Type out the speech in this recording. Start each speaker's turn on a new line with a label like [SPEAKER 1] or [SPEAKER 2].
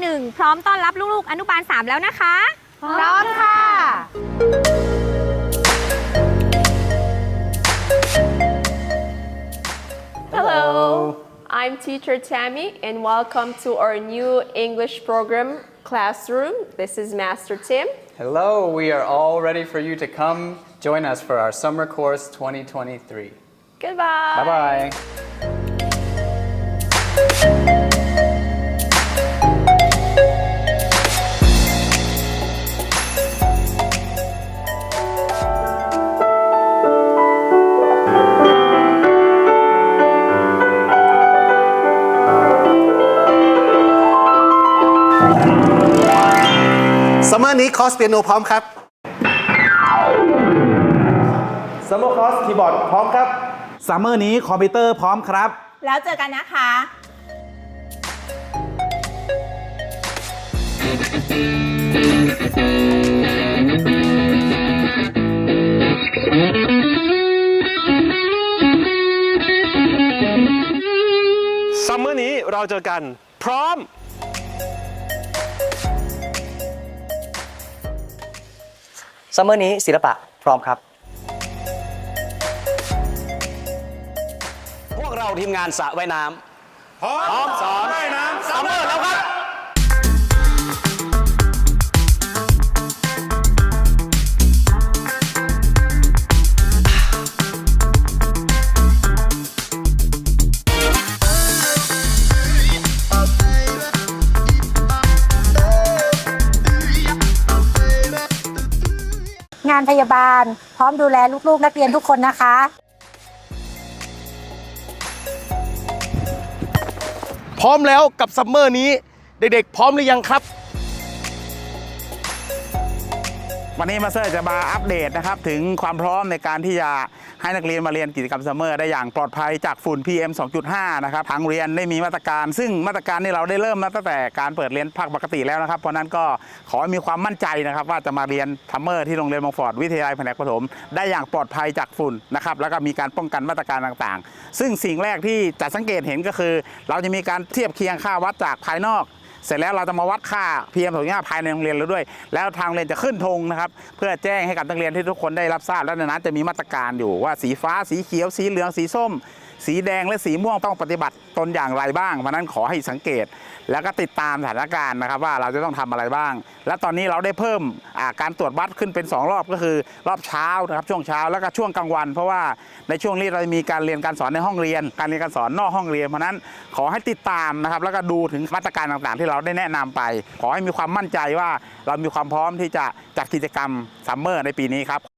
[SPEAKER 1] 1 พร้อมต้อนรับลูกๆ อนุบาล 3 แล้วนะคะ
[SPEAKER 2] พร้อมค่ะ
[SPEAKER 3] Hello, I'm teacher Tammy, and welcome to our new English program classroom. This is Master Tim.
[SPEAKER 4] Hello, we are all ready for you to come join us for our summer course 2023.
[SPEAKER 3] Goodbye.
[SPEAKER 4] Bye bye.
[SPEAKER 5] ซัมเมอร์นี้คอร์สเปียโนพร้อมครับ
[SPEAKER 6] ซัมเมอร์คอร์สคีย์บอร์ดพร้อมครับซัมเมอร์นี้คอมพิวเตอร์พร้อมครับ
[SPEAKER 2] แล้วเจอกันนะคะ
[SPEAKER 7] ซัมเมอร์นี้เราเจอกันพร้อม
[SPEAKER 8] ซัมเมอร์นี้ศิลปะพร้อมครับ พวกเราทีมงานสระว่ายน้ำพร้อมสอนว่ายน้ำซัมเมอร์แล้วครับ
[SPEAKER 9] งานพยาบาล พร้อมดูแลลูกๆ นักเรียนทุกคนนะคะ
[SPEAKER 5] พร้อมแล้วกับซัมเมอร์นี้ เด็กๆ พร้อมหรือยังครับ
[SPEAKER 6] วันนี้มาสเตอร์จะมาอัปเดตนะครับ ถึงความพร้อมในการที่จะ ให้นักเรียนมาเรียนกิจกรรมซัมเมอร์ได้อย่างปลอดภัยจากฝุ่น PM 2.5 นะครับทางเรียนได้มีมาตรการ ซึ่งมาตรการนี้เราได้เริ่มมาตั้งแต่การเปิดเรียนภาคปกติแล้วนะครับ เพราะนั้นก็ขอให้มีความมั่นใจนะครับ ว่าจะมาเรียนซัมเมอร์ที่โรงเรียนมงฟอร์ดวิทยาลัยแผนกประถม ได้อย่างปลอดภัยจากฝุ่นนะครับแล้วก็มีการป้องกันมาตรการต่างๆ ซึ่งสิ่งแรกที่จะสังเกตเห็นก็คือ เราจะมีการเทียบเคียงค่าวัดจากภายนอก เสร็จแล้วเราจะมาวัดค่า PM 2.5ภายในโรงเรียนแล้วด้วย แล้วทางโรงเรียนจะขึ้นธงนะครับ เพื่อแจ้งให้กับนักเรียนที่ทุกคนได้รับทราบ แล้วในนั้นจะมีมาตรการอยู่ว่าสีฟ้าสีเขียวสีเหลืองสีส้ม สีแดงและสีม่วงต้องปฏิบัติตนอย่างไรบ้างเพราะนั้นขอให้สังเกต แล้วก็ติดตามสถานการณ์นะครับ ว่าเราจะต้องทำอะไรบ้าง และตอนนี้เราได้เพิ่มาการตรวจวัดขึ้นเป็น 2 รอบก็คือ รอบเช้านะครับช่วงเช้าแล้วก็ช่วงกลางวัน เพราะว่าในช่วงนี้เราจะมีการเรียนการสอนในห้องเรียน การเรียนการสอนนอกห้องเรียนเพราะฉะนั้นขอให้ติดตามนะครับ แล้วก็ดูถึงมาตรการต่างๆ ที่เราได้แนะนำไป ขอให้มีความมั่นใจว่าเรามีความพร้อมที่จะจัดกิจกรรมซัมเมอร์ในปีนี้ครับ